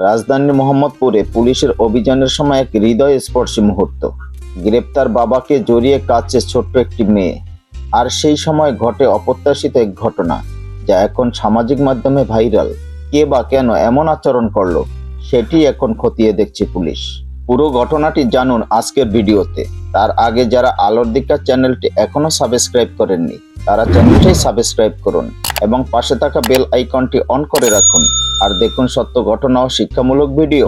রাজধানীর মোহাম্মদপুরে পুলিশের অভিযানের সময় এক হৃদয় স্পর্শী মুহূর্ত। গ্রেপ্তার বাবাকে জড়িয়ে কাছে ছোট্ট একটি মেয়ে। আর সেই সময় ঘটে অপ্রত্যাশিত এক ঘটনা, যা এখন সামাজিক মাধ্যমে ভাইরাল। কে বা কেন এমন আচরণ করল, সেটি এখন খতিয়ে দেখছে পুলিশ। পুরো ঘটনাটি জানুন আজকের ভিডিওতে। তার আগে যারা আলোর দিকা চ্যানেলটি এখনও সাবস্ক্রাইব করেননি তারা চ্যানেলটি সাবস্ক্রাইব করুন এবং পাশে থাকা বেল আইকনটি অন করে রাখুন। আর দেখুন সত্য ঘটনা ও শিক্ষামূলক ভিডিও।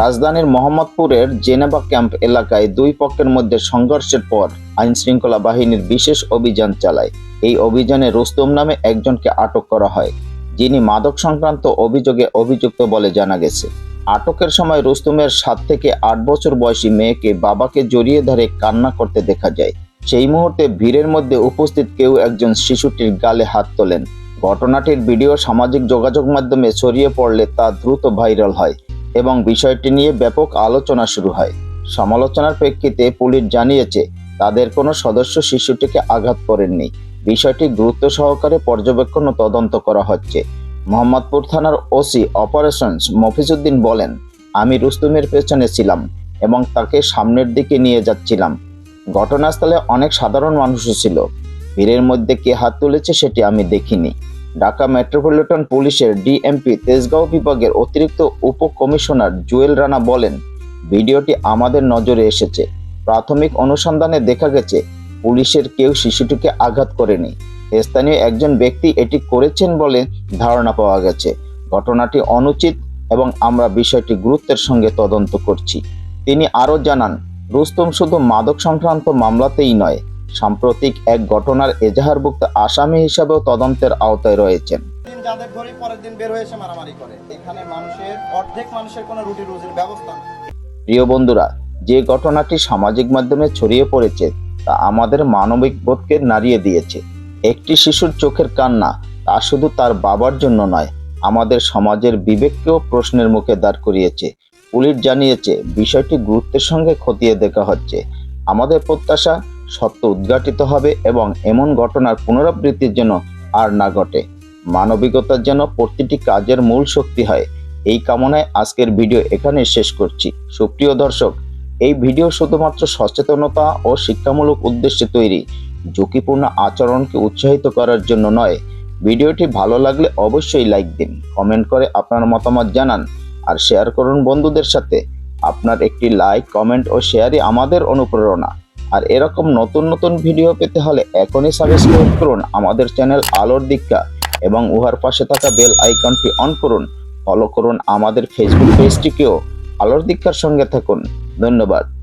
রাজধানীর মোহাম্মদপুরের জেনেভা ক্যাম্প এলাকায় দুই পক্ষের মধ্যে সংঘর্ষের পর আইন শৃঙ্খলা বাহিনীর বিশেষ অভিযান চালায়। এই অভিযানে রুস্তম নামে একজনকে আটক করা হয়, যিনি মাদক সংক্রান্ত অভিযোগে অভিযুক্ত বলে জানা গেছে। আটকের সময় রুস্তমের সাত থেকে আট বছর বয়সী মেয়েকে বাবাকে জড়িয়ে ধরে কান্না করতে দেখা যায়। সেই মুহূর্তে ভিড়ের মধ্যে উপস্থিত কেউ একজন শিশুটির গালে হাত তোলেন। ঘটনাটির ভিডিও সামাজিক যোগাযোগ মাধ্যমে ছড়িয়ে পড়লে তা দ্রুত ভাইরাল হয় এবং বিষয়টি নিয়ে ব্যাপক আলোচনা শুরু হয়। সমালোচনার প্রেক্ষিতে পুলিশ জানিয়েছে, তাদের কোনো সদস্য শিশুটিকে আঘাত করেননি। বিষয়টি গুরুত্ব সহকারে পর্যবেক্ষণ ও তদন্ত করা হচ্ছে। মোহাম্মদপুর থানার ওসি অপারেশনস মফিজুদ্দিন বলেন, আমি রুস্তুমের পেছনে ছিলাম এবং তাকে সামনের দিকে নিয়ে যাচ্ছিলাম। ঘটনাস্থলে অনেক সাধারণ মানুষও ছিল। ভিড়ের মধ্যে কে হাত তুলেছে সেটি আমি দেখিনি। ঢাকা মেট্রোপলিটন পুলিশের ডিএমপি তেজগাঁও বিভাগের অতিরিক্ত উপ কমিশনার জুয়েল রানা বলেন, ভিডিওটি আমাদের নজরে এসেছে। প্রাথমিক অনুসন্ধানে দেখা গেছে, পুলিশের কেউ শিশুটিকে আঘাত করেনি। স্থানীয় একজন ব্যক্তি এটি করেছেন বলে ধারণা পাওয়া গেছে। ঘটনাটি অনুচিত এবং আমরা বিষয়টি গুরুত্বের সঙ্গে তদন্ত করছি। তিনি আরও জানান রুস্তম শুধু মাদক সংক্রান্ত মামলাতেই নয় সাম্প্রতিক এক ঘটনার এজাহারভুক্ত আসামি হিসাবেও তদন্তের আওতায় রয়েছেন। যাদের ধরে পরের দিন বের হয়ে এসে মারামারি করে। এখানে মানুষের অর্ধেক মানুষের কোনো রুটি রুজির ব্যবস্থা প্রিয় বন্ধুরা যে ঘটনাটি সামাজিক মাধ্যমে ছড়িয়ে পড়েছে তা আমাদের মানবিক বোধকে নাড়িয়ে দিয়েছে। একটি শিশুর চোখের কান্না তা শুধু তার বাবার জন্য নয় আমাদের সমাজের বিবেককেও প্রশ্নের মুখে দাঁড় করিয়েছে। পুলিশ জানিয়েছে, বিষয়টি গুরুত্বের সঙ্গে খতিয়ে দেখা হচ্ছে। আমাদের প্রত্যাশা, সত্য উদ্ঘাটিত হবে এবং এমন ঘটনার পুনরাবৃত্তির যেন আর না ঘটে। মানবিকতার যেন প্রতিটি কাজের মূল শক্তি হয়। এই কামনায় আজকের ভিডিও এখানে শেষ করছি। সুপ্রিয় দর্শক, এই ভিডিও শুধুমাত্র সচেতনতা ও শিক্ষামূলক উদ্দেশ্যে তৈরি, ঝুঁকিপূর্ণ আচরণকে উৎসাহিত করার জন্য নয়। ভিডিওটি ভালো লাগলে অবশ্যই লাইক দিন। কমেন্ট করে আপনার মতামত জানান। আর শেয়ার করুন বন্ধুদের সাথে। আপনার একটি লাইক কমেন্ট ও শেয়ারই আমাদের অনুপ্রেরণা। আর এরকম নতুন নতুন ভিডিও পেতে হলে এখনই সাবস্ক্রাইব করুন আমাদের চ্যানেল আলোর দীক্ষা এবং উহার পাশে থাকা বেল আইকনটি অন করুন। ফলো করুন আমাদের ফেসবুক পেজটিকেও আলোর দীক্ষার সঙ্গে থাকুন। ধন্যবাদ।